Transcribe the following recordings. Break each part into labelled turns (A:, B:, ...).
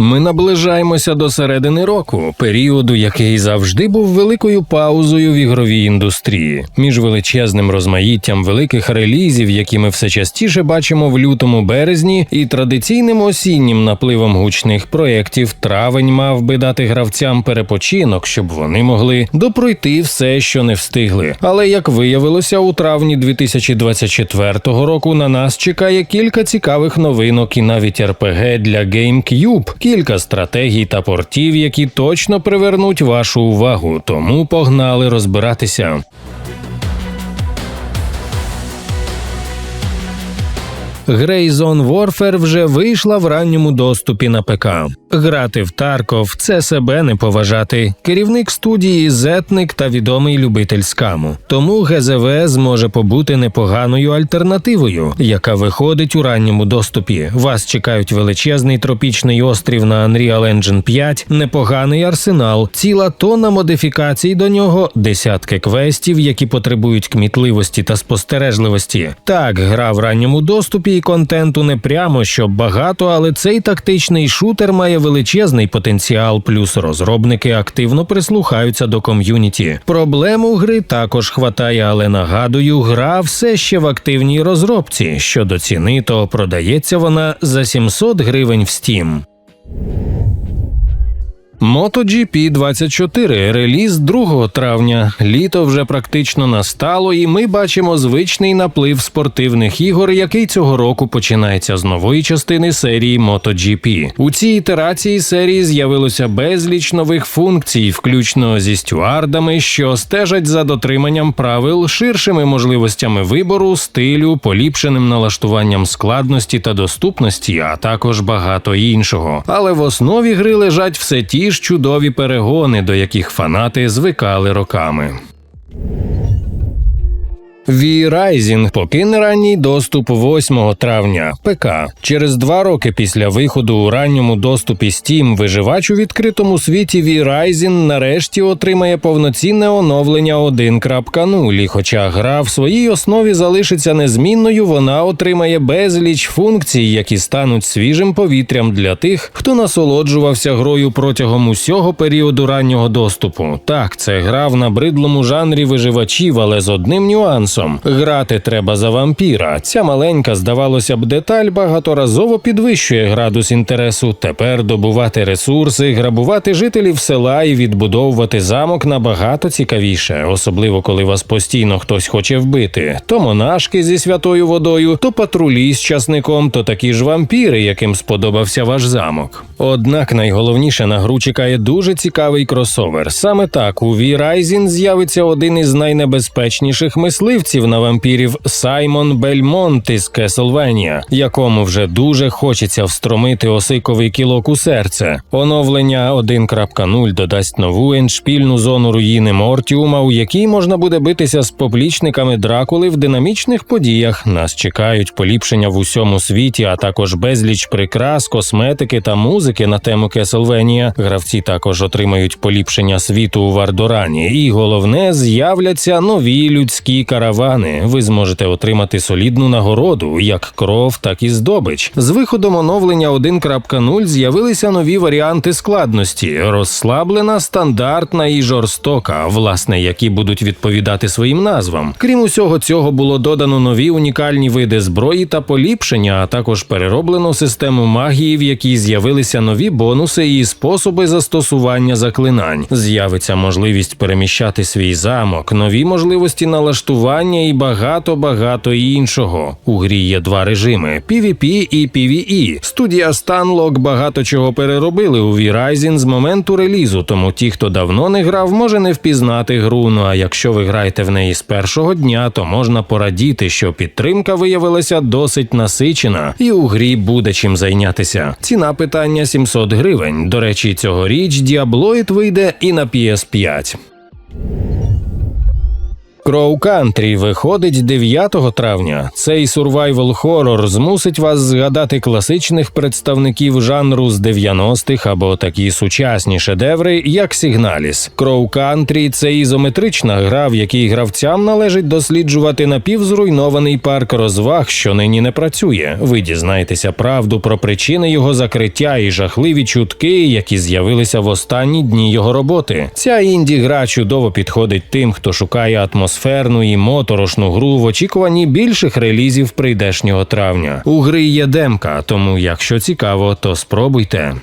A: Ми наближаємося до середини року, періоду, який завжди був великою паузою в ігровій індустрії, між величезним розмаїттям великих релізів, які ми все частіше бачимо в лютому березні, і традиційним осіннім напливом гучних проєктів, травень мав би дати гравцям перепочинок, щоб вони могли допройти все, що не встигли. Але як виявилося, у травні 2024 року на нас чекає кілька цікавих новинок і навіть РПГ для GameCube, кілька стратегій та портів, які точно привернуть вашу увагу. Тому погнали розбиратися. Greyzone Warfare вже вийшла в ранньому доступі на ПК. Грати в Тарков це себе не поважати. Керівник студії зетник та відомий любитель скаму. Тому ГЗВ зможе побути непоганою альтернативою, яка виходить у ранньому доступі. Вас чекають величезний тропічний острів на Unreal Engine 5, непоганий арсенал, ціла тонна модифікацій до нього, десятки квестів, які потребують кмітливості та спостережливості. Так, гра в ранньому доступі і контенту не прямо що багато, але цей тактичний шутер має величезний потенціал, плюс розробники активно прислухаються до ком'юніті. Проблему гри також хватає, але нагадую, гра все ще в активній розробці. Щодо ціни, то продається вона за 700 гривень в Steam. MotoGP 24 реліз 2 травня. Літо вже практично настало, і ми бачимо звичний наплив спортивних ігор, який цього року починається з нової частини серії MotoGP. У цій ітерації серії з'явилося безліч нових функцій, включно зі стюардами, що стежать за дотриманням правил, ширшими можливостями вибору, стилю, поліпшеним налаштуванням складності та доступності, а також багато іншого. Але в основі гри лежать все ті ж чудові перегони, до яких фанати звикали роками. V-Rising покине ранній доступ 8 травня. ПК через два роки після виходу у ранньому доступі Steam виживач у відкритому світі V-Rising нарешті отримає повноцінне оновлення 1.0. І Хоча гра в своїй основі залишиться незмінною, вона отримає безліч функцій, які стануть свіжим повітрям для тих, хто насолоджувався грою протягом усього періоду раннього доступу. Так, це гра в набридлому жанрі виживачів, але з одним нюансом. Грати треба за вампіра. Ця маленька, здавалося б, деталь багаторазово підвищує градус інтересу. Тепер добувати ресурси, грабувати жителів села і відбудовувати замок набагато цікавіше, особливо коли вас постійно хтось хоче вбити. То монашки зі святою водою, то патрулі з часником, то такі ж вампіри, яким сподобався ваш замок. Однак найголовніше на гру чекає дуже цікавий кросовер. Саме так у V-Rising з'явиться один із найнебезпечніших мисливців на вампірів Саймон Бельмонт із Кеселвенія, якому вже дуже хочеться встромити осиковий кілок у серце. Оновлення 1.0 додасть нову еншпільну зону руїни Мортіума, у якій можна буде битися з поплічниками Дракули в динамічних подіях. Нас чекають поліпшення в усьому світі, а також безліч прикрас, косметики та музики на тему Кеселвенія. Гравці також отримають поліпшення світу у Вардорані, і головне з'являться нові людські каравани. Ви зможете отримати солідну нагороду, як кров, так і здобич. З виходом оновлення 1.0 з'явилися нові варіанти складності: розслаблена, стандартна і жорстока, власне, які будуть відповідати своїм назвам. Крім усього цього, було додано нові унікальні види зброї та поліпшення, а також перероблено систему магії, в якій з'явилися нові бонуси і способи застосування заклинань. З'явиться можливість переміщати свій замок, нові можливості налаштування і багато багато іншого. У грі є два режими: PvP і PvE. Студія Stanlock багато чого переробили у V-Rising з моменту релізу, тому ті, хто давно не грав, може не впізнати гру. Ну а якщо ви граєте в неї з першого дня, то можна порадіти, що підтримка виявилася досить насичена, і у грі буде чим зайнятися. Ціна питання 700 гривень. До речі, цьогоріч Diabloid вийде і на PS5. Crow Country виходить 9 травня. Цей сурвайвал хорор змусить вас згадати класичних представників жанру з 90-х або такі сучасні шедеври, як Сігналіс. Crow Country – це ізометрична гра, в якій гравцям належить досліджувати напівзруйнований парк розваг, що нині не працює. Ви дізнаєтеся правду про причини його закриття і жахливі чутки, які з'явилися в останні дні його роботи. Ця інді гра чудово підходить тим, хто шукає атмосферну і моторошну гру в очікуванні більших релізів прийдешнього травня. У гри є демка, тому якщо цікаво, то спробуйте.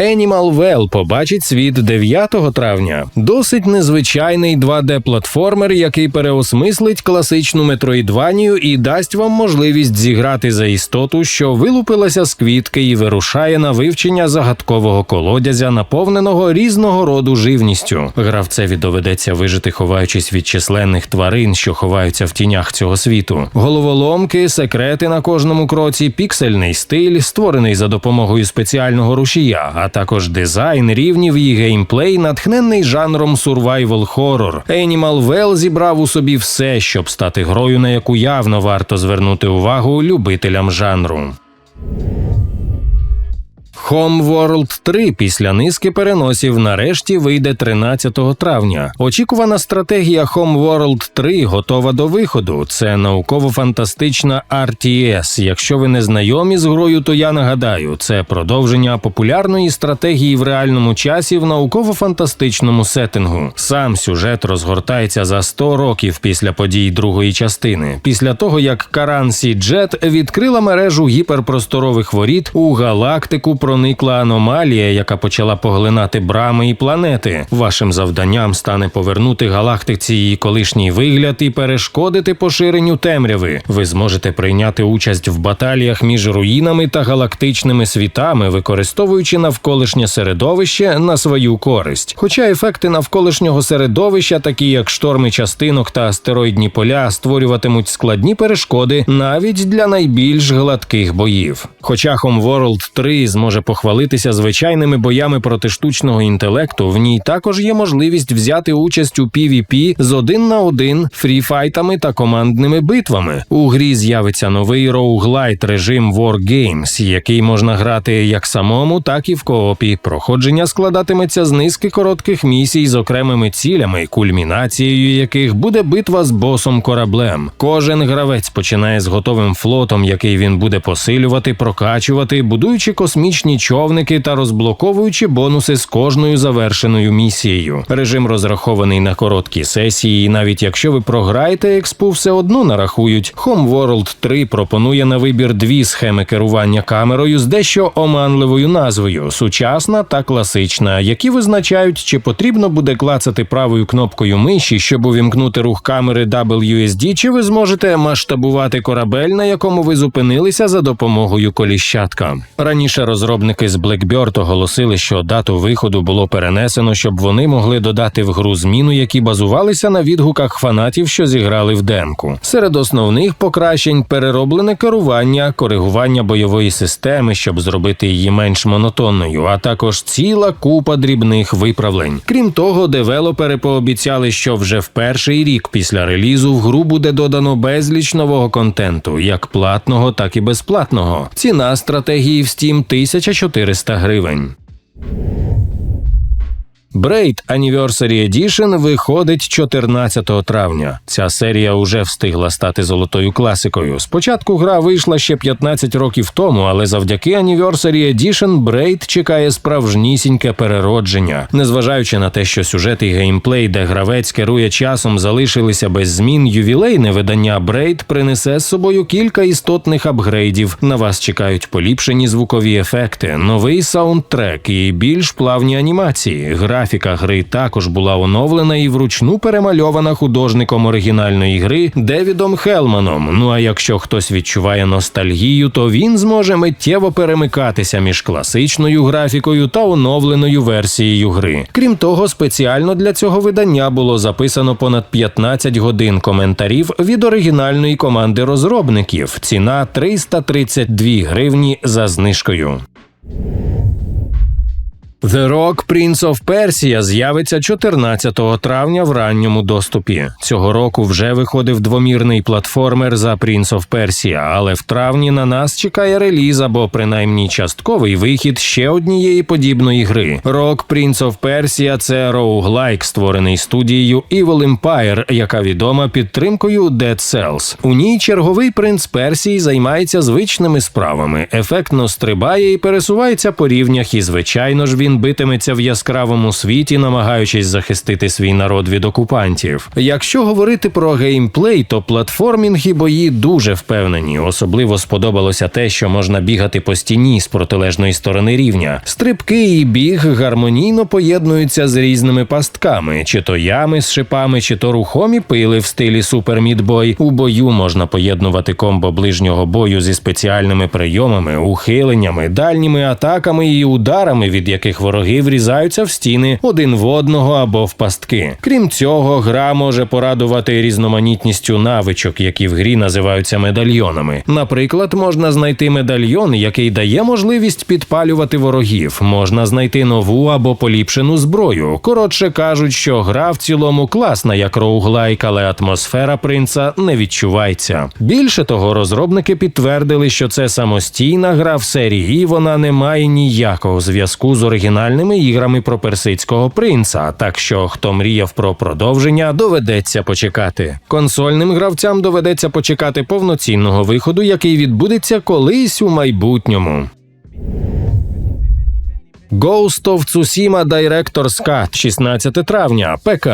A: Animal Well побачить світ 9 травня. Досить незвичайний 2D-платформер, який переосмислить класичну метроїдванію і дасть вам можливість зіграти за істоту, що вилупилася з квітки і вирушає на вивчення загадкового колодязя, наповненого різного роду живністю. Гравцеві доведеться вижити, ховаючись від численних тварин, що ховаються в тінях цього світу. Головоломки, секрети на кожному кроці, піксельний стиль, створений за допомогою спеціального рушія. Також дизайн, рівнів і геймплей, натхнений жанром survival horror. Animal Well зібрав у собі все, щоб стати грою, на яку явно варто звернути увагу любителям жанру. Homeworld 3 після низки переносів нарешті вийде 13 травня. Очікувана стратегія Homeworld 3 готова до виходу. Це науково-фантастична RTS. Якщо ви не знайомі з грою, то я нагадаю, це продовження популярної стратегії в реальному часі в науково-фантастичному сеттингу. Сам сюжет розгортається за 100 років після подій другої частини, після того як Карансі Джет відкрила мережу гіперпросторових воріт у галактику проникла аномалія, яка почала поглинати брами і планети. Вашим завданням стане повернути галактиці її колишній вигляд і перешкодити поширенню темряви. Ви зможете прийняти участь в баталіях між руїнами та галактичними світами, використовуючи навколишнє середовище на свою користь. Хоча ефекти навколишнього середовища, такі як шторми частинок та астероїдні поля, створюватимуть складні перешкоди навіть для найбільш гладких боїв. Хоча Homeworld 3 зможе може похвалитися звичайними боями проти штучного інтелекту, в ній також є можливість взяти участь у PvP з один на один, фріфайтами та командними битвами. У грі з'явиться новий роуглайт режим War Games, який можна грати як самому, так і в коопі. Проходження складатиметься з низки коротких місій з окремими цілями, кульмінацією яких буде битва з босом кораблем. Кожен гравець починає з готовим флотом, який він буде посилювати, прокачувати, будуючи космічні космічні човники та розблоковуючи бонуси з кожною завершеною місією. Режим розрахований на короткі сесії, і навіть якщо ви програєте, експу все одно нарахують. Homeworld 3 пропонує на вибір дві схеми керування камерою з дещо оманливою назвою сучасна та класична, які визначають, чи потрібно буде клацати правою кнопкою миші, щоб увімкнути рух камери WSD, чи ви зможете масштабувати корабель, на якому ви зупинилися за допомогою коліщатка. Раніше розробники Розробники з Blackbird оголосили, що дату виходу було перенесено, щоб вони могли додати в гру зміну, які базувалися на відгуках фанатів, що зіграли в демку. Серед основних покращень перероблене керування, коригування бойової системи, щоб зробити її менш монотонною, а також ціла купа дрібних виправлень. Крім того, девелопери пообіцяли, що вже в перший рік після релізу в гру буде додано безліч нового контенту, як платного, так і безплатного. Ціна стратегії в Steam 1000 1400 гривень. Braid Anniversary Edition виходить 14 травня. Ця серія уже встигла стати золотою класикою. Спочатку гра вийшла ще 15 років тому, але завдяки Anniversary Edition Braid чекає справжнісіньке переродження. Незважаючи на те, що сюжет і геймплей, де гравець керує часом, залишилися без змін, ювілейне видання Braid принесе з собою кілька істотних апгрейдів. На вас чекають поліпшені звукові ефекти, новий саундтрек і більш плавні анімації. Гра Графіка гри також була оновлена і вручну перемальована художником оригінальної гри Девідом Хелманом. Ну а якщо хтось відчуває ностальгію, то він зможе миттєво перемикатися між класичною графікою та оновленою версією гри. Крім того, спеціально для цього видання було записано понад 15 годин коментарів від оригінальної команди розробників. Ціна 332 гривні за знижкою. The Rock Prince of Persia з'явиться 14 травня в ранньому доступі. Цього року вже виходив двомірний платформер за Prince of Persia, але в травні на нас чекає реліз або принаймні частковий вихід ще однієї подібної гри. Rock Prince of Persia – це роуглайк, створений студією Evil Empire, яка відома підтримкою Dead Cells. У ній черговий принц Персії займається звичними справами, ефектно стрибає і пересувається по рівнях, і звичайно ж він битиметься в яскравому світі, намагаючись захистити свій народ від окупантів. Якщо говорити про геймплей, то платформінг і бої дуже впевнені. Особливо сподобалося те, що можна бігати по стіні з протилежної сторони рівня. Стрибки і біг гармонійно поєднуються з різними пастками, чи то ями з шипами, чи то рухомі пили в стилі Meat У бою можна поєднувати комбо ближнього бою зі спеціальними прийомами, ухиленнями, дальніми атаками і ударами, від яких вороги врізаються в стіни один в одного або в пастки. Крім цього, гра може порадувати різноманітністю навичок, які в грі називаються медальйонами. Наприклад, можна знайти медальйон, який дає можливість підпалювати ворогів. Можна знайти нову або поліпшену зброю. Коротше кажуть, що гра в цілому класна, як роуглайк, але атмосфера принца не відчувається. Більше того, розробники підтвердили, що це самостійна гра в серії, і вона не має ніякого зв'язку з оригінальними іграми про персидського принца. Так що, хто мріяв про продовження, доведеться почекати. Консольним гравцям доведеться почекати повноцінного виходу, який відбудеться колись у майбутньому. Ghost of Tsushima Director's Cut, 16 травня, ПК.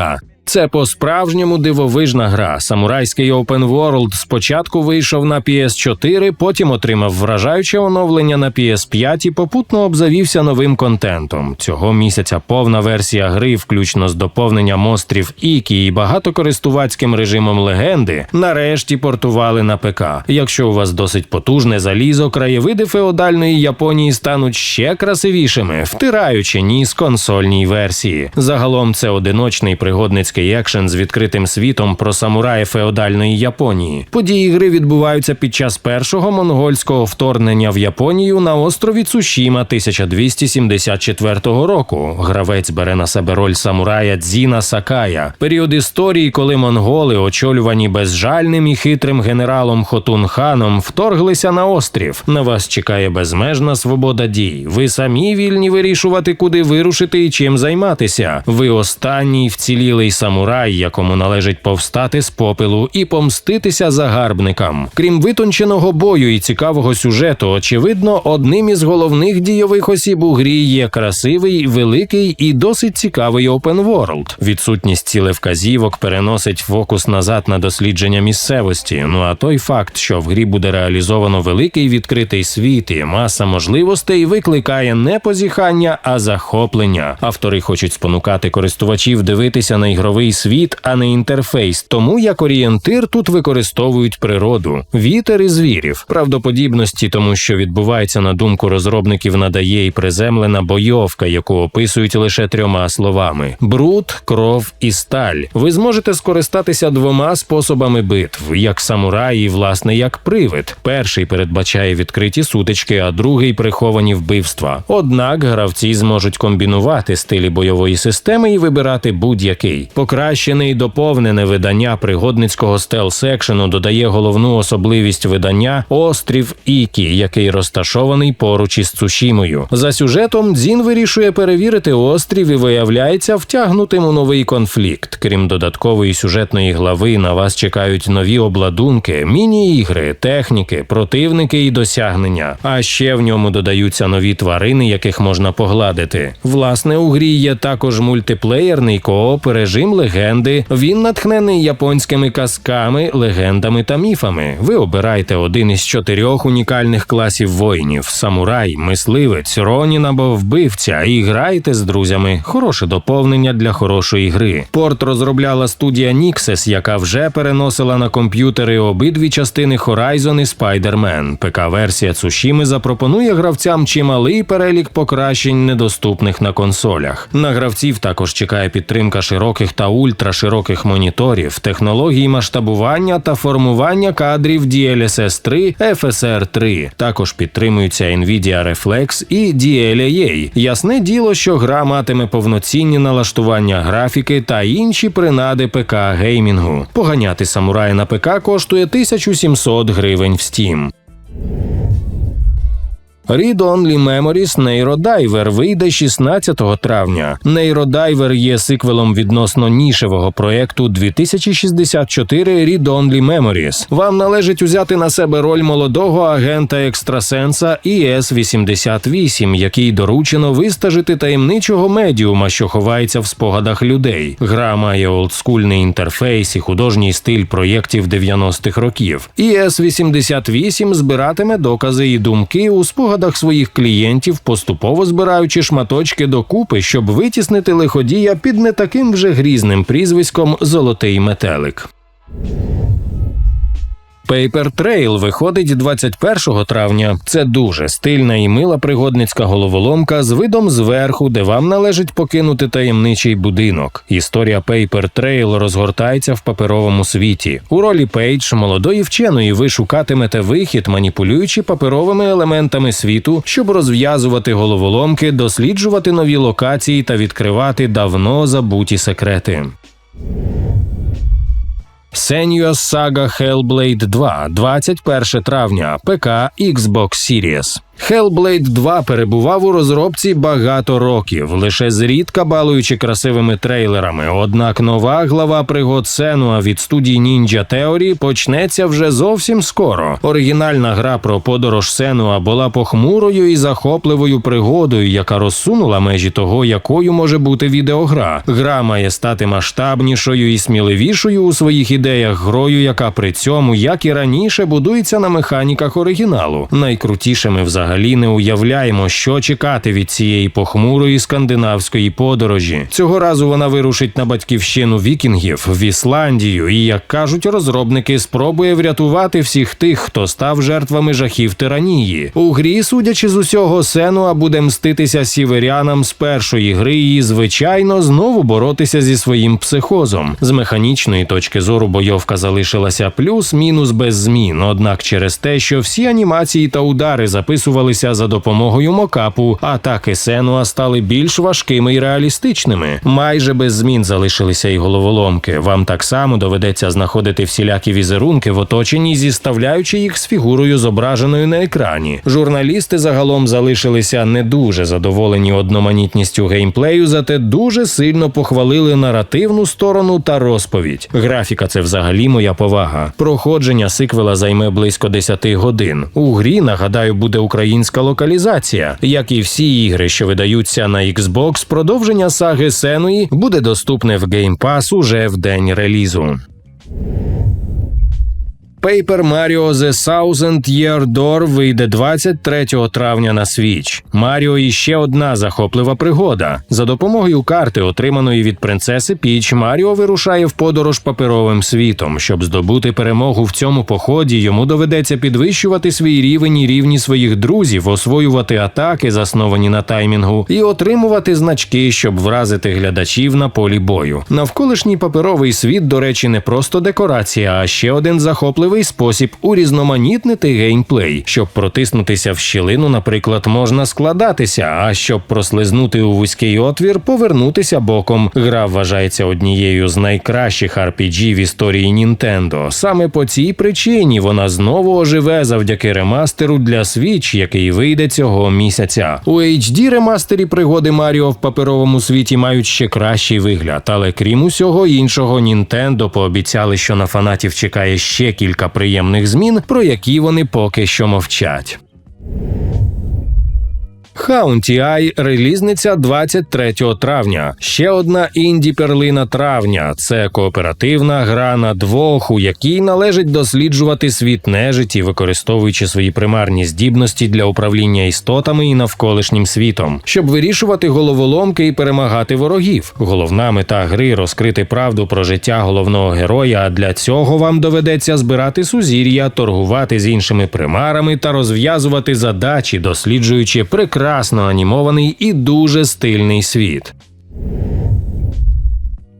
A: Це по-справжньому дивовижна гра. Самурайський Open World спочатку вийшов на PS4, потім отримав вражаюче оновлення на PS5 і попутно обзавівся новим контентом. Цього місяця повна версія гри, включно з доповненням острів Ікі і багатокористувацьким режимом легенди, нарешті портували на ПК. Якщо у вас досить потужне залізо, краєвиди феодальної Японії стануть ще красивішими, втираючи ніс консольній версії. Загалом це одиночний пригодницький екшен з відкритим світом про самурая феодальної Японії. Події гри відбуваються під час першого монгольського вторгнення в Японію на острові Цушіма 1274 року. Гравець бере на себе роль самурая Дзіна Сакая. Період історії, коли монголи, очолювані безжальним і хитрим генералом Хотунханом, вторглися на острів. На вас чекає безмежна свобода дій. Ви самі вільні вирішувати, куди вирушити і чим займатися. Ви останній вцілілий самурай, якому належить повстати з попелу і помститися загарбникам. Крім витонченого бою і цікавого сюжету, очевидно, одним із головних дійових осіб у грі є красивий, великий і досить цікавий world. Відсутність цілевказівок переносить фокус назад на дослідження місцевості. Ну а той факт, що в грі буде реалізовано великий відкритий світ і маса можливостей, викликає не позіхання, а захоплення. Автори хочуть спонукати користувачів дивитися на ігровий світ, а не інтерфейс. Тому як орієнтир тут використовують природу, вітер і звірів, правдоподібності, тому що відбувається на думку розробників, надає і приземлена бойовка, яку описують лише трьома словами: бруд, кров і сталь. Ви зможете скористатися двома способами битв, як самурай і власне як привид. Перший передбачає відкриті сутички, а другий приховані вбивства. Однак гравці зможуть комбінувати стилі бойової системи і вибирати будь-який. Покращене і доповнене видання пригодницького стелс-екшену додає головну особливість видання острів Ікі, який розташований поруч із Цушімою. За сюжетом Дзін вирішує перевірити острів і виявляється втягнутим у новий конфлікт. Крім додаткової сюжетної глави, на вас чекають нові обладунки, міні-ігри, техніки, противники і досягнення. А ще в ньому додаються нові тварини, яких можна погладити. Власне, у грі є також мультиплеєрний кооп режим легенди. Він натхнений японськими казками, легендами та міфами. Ви обираєте один із чотирьох унікальних класів воїнів: самурай, мисливець, ронін або вбивця, і граєте з друзями. Хороше доповнення для хорошої гри. Порт розробляла студія Nixes, яка вже переносила на комп'ютери обидві частини Horizon і Spider-Man. ПК-версія Цушіми запропонує гравцям чималий перелік покращень, недоступних на консолях. На гравців також чекає підтримка широких та ультрашироких моніторів, технологій масштабування та формування кадрів DLSS 3, FSR 3. Також підтримуються Nvidia Reflex і DLAA. Ясне діло, що гра матиме повноцінні налаштування графіки та інші принади ПК геймінгу. Поганяти самурая на ПК коштує 1700 гривень в Steam. Read Only Memories Neurodиver вийде 16 травня. Neurodиver є сиквелом відносно нішевого проекту 2064 Read Only Memories. Вам належить узяти на себе роль молодого агента екстрасенса ІС-88, який доручено вистажити таємничого медіума, що ховається в спогадах людей. Гра має олдскульний інтерфейс і художній стиль проєктів 90-х років. ІС-88 збиратиме докази і думки у спогадах своїх клієнтів, поступово збираючи шматочки докупи, щоб витіснити лиходія під не таким вже грізним прізвиськом Золотий метелик. Paper Trail виходить 21 травня. Це дуже стильна і мила пригодницька головоломка з видом зверху, де вам належить покинути таємничий будинок. Історія Paper Trail розгортається в паперовому світі. У ролі Пейдж, молодої вченої, ви шукатимете вихід, маніпулюючи паперовими елементами світу, щоб розв'язувати головоломки, досліджувати нові локації та відкривати давно забуті секрети. Senua's Saga Hellblade 2, 21 травня, ПК Xbox Series. Hellblade 2 перебував у розробці багато років, лише зрідка балуючи красивими трейлерами. Однак нова глава пригод Сенуа від студії Ninja Theory почнеться вже зовсім скоро. Оригінальна гра про подорож Сенуа була похмурою і захопливою пригодою, яка розсунула межі того, якою може бути відеогра. Гра має стати масштабнішою і сміливішою у своїх ідеях грою, яка при цьому, як і раніше, будується на механіках оригіналу. Найкрутішими взагалі взагалі не уявляємо, що чекати від цієї похмурої скандинавської подорожі. Цього разу вона вирушить на батьківщину вікінгів в Ісландію, і як кажуть розробники, спробує врятувати всіх тих, хто став жертвами жахів тиранії. У грі, судячи з усього, Сенуа буде мститися сіверянам з першої гри і, звичайно, знову боротися зі своїм психозом. З механічної точки зору бойовка залишилася плюс-мінус без змін. Однак, через те, що всі анімації та удари записували вирішувалися за допомогою мокапу, атаки Сенуа стали більш важкими і реалістичними. Майже без змін залишилися й головоломки. Вам так само доведеться знаходити всілякі візерунки в оточенні, зіставляючи їх з фігурою, зображеною на екрані. Журналісти загалом залишилися не дуже задоволені одноманітністю геймплею, зате дуже сильно похвалили наративну сторону та розповідь. Графіка це взагалі моя повага. Проходження сиквела займе близько 10 годин. У грі нагадаю буде українська українська локалізація. Як і всі ігри, що видаються на Xbox, продовження саги Сенуї буде доступне в Game Pass уже в день релізу. Paper Mario The Thousand Year Door вийде 23 травня на Switch. Маріо і ще одна захоплива пригода. За допомогою карти, отриманої від принцеси Піч, Маріо вирушає в подорож паперовим світом. Щоб здобути перемогу в цьому поході, йому доведеться підвищувати свій рівень і рівні своїх друзів, освоювати атаки, засновані на таймінгу, і отримувати значки, щоб вразити глядачів на полі бою. Навколишній паперовий світ, до речі, не просто декорація, а ще один захопливий новий спосіб урізноманітнити геймплей. Щоб протиснутися в щілину, наприклад, можна складатися, а щоб прослизнути у вузький отвір, повернутися боком. Гра вважається однією з найкращих RPG в історії Нінтендо. Саме по цій причині вона знову оживе завдяки ремастеру для Switch, який вийде цього місяця. У HD ремастері пригоди Маріо в паперовому світі мають ще кращий вигляд, але крім усього іншого, Нінтендо пообіцяли, що на фанатів чекає ще кілька кілька приємних змін, про які вони поки що мовчать. Хаунті Ай релізниця 23 травня. Ще одна інді перлина травня. Це кооперативна гра на двох, у якій належить досліджувати світ нежиті, використовуючи свої примарні здібності для управління істотами і навколишнім світом, щоб вирішувати головоломки і перемагати ворогів. Головна мета гри розкрити правду про життя головного героя. А для цього вам доведеться збирати сузір'я, торгувати з іншими примарами та розв'язувати задачі, досліджуючи прекрасно анімований і дуже стильний світ.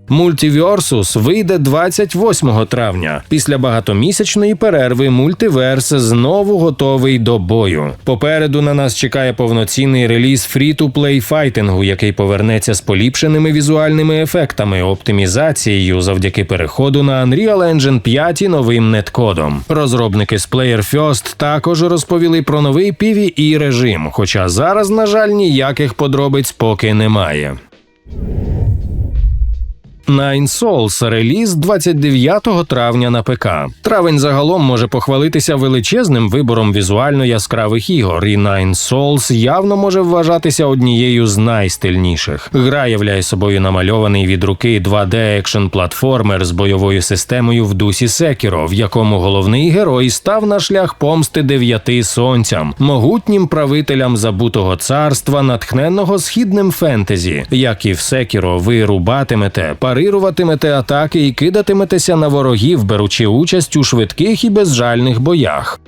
A: Multiversus вийде 28 травня. Після багатомісячної перерви мультиверс знову готовий до бою. Попереду на нас чекає повноцінний реліз фрі-ту-плей файтингу, який повернеться з поліпшеними візуальними ефектами, оптимізацією завдяки переходу на Unreal Engine 5 і новим неткодом. Розробники з Player First також розповіли про новий PvE режим, хоча зараз, на жаль, ніяких подробиць поки немає. Nine Souls реліз 29 травня на ПК. Травень загалом може похвалитися величезним вибором візуально яскравих ігор, і Nine Souls явно може вважатися однією з найстильніших. Гра являє собою намальований від руки 2D екшн платформер з бойовою системою в дусі Секіро, в якому головний герой став на шлях помсти дев'яти сонцям, могутнім правителям забутого царства, натхненного східним фентезі. Як і в Секіро, ви рубатимете, парируватимете атаки і кидатиметеся на ворогів, беручи участь у швидких і безжальних боях.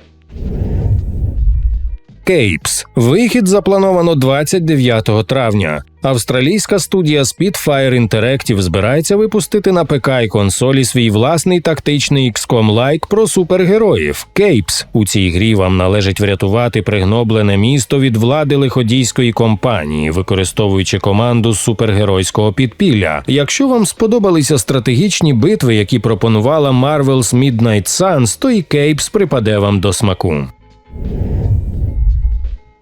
A: Кейпс. Вихід заплановано 29 травня. Австралійська студія Spitfire Interactive збирається випустити на ПК і консолі свій власний тактичний XCOM лайк про супергероїв. Кейпс. У цій грі вам належить врятувати пригноблене місто від влади лиходійської компанії, використовуючи команду супергеройського підпілля. Якщо вам сподобалися стратегічні битви, які пропонувала Marvel's Midnight Suns, то і Кейпс припаде вам до смаку.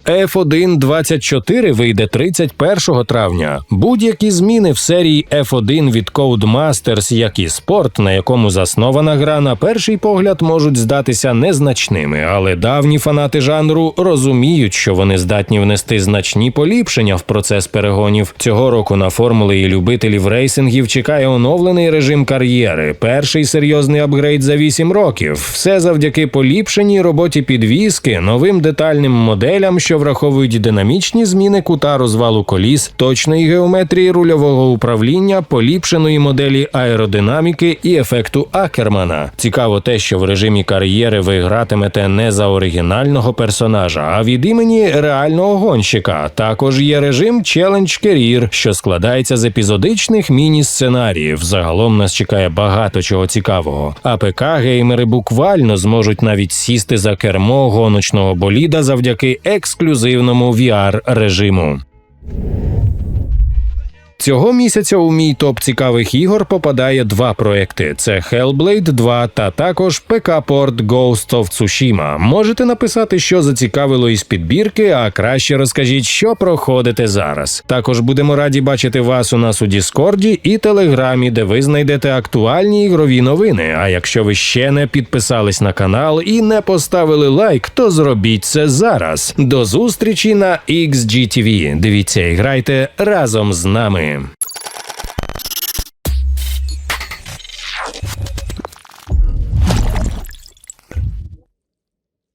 A: F1 24 вийде 31 травня. Будь-які зміни в серії F1 від Codemasters, як і спорт, на якому заснована гра, на перший погляд можуть здатися незначними, але давні фанати жанру розуміють, що вони здатні внести значні поліпшення в процес перегонів. Цього року на формули і любителів рейсингів чекає оновлений режим кар'єри. Перший серйозний апгрейд за 8 років. Все завдяки поліпшеній роботі підвіски, новим детальним моделям, що враховують динамічні зміни кута розвалу коліс, точної геометрії рульового управління, поліпшеної моделі аеродинаміки і ефекту Акермана. Цікаво те, що в режимі кар'єри ви гратимете не за оригінального персонажа, а від імені реального гонщика. Також є режим Challenge Career, що складається з епізодичних міні-сценаріїв. Загалом нас чекає багато чого цікавого. А ПК геймери буквально зможуть навіть сісти за кермо гоночного боліда завдяки ексклюзивному VR режиму. Цього місяця у мій топ цікавих ігор попадає два проекти: це Hellblade 2 та також ПК-порт Ghost of Tsushima. Можете написати, що зацікавило із підбірки, а краще розкажіть, що проходите зараз. Також будемо раді бачити вас у нас у Діскорді і Телеграмі, де ви знайдете актуальні ігрові новини. А якщо ви ще не підписались на канал і не поставили лайк, то зробіть це зараз. До зустрічі на XGTV. Дивіться і грайте разом з нами.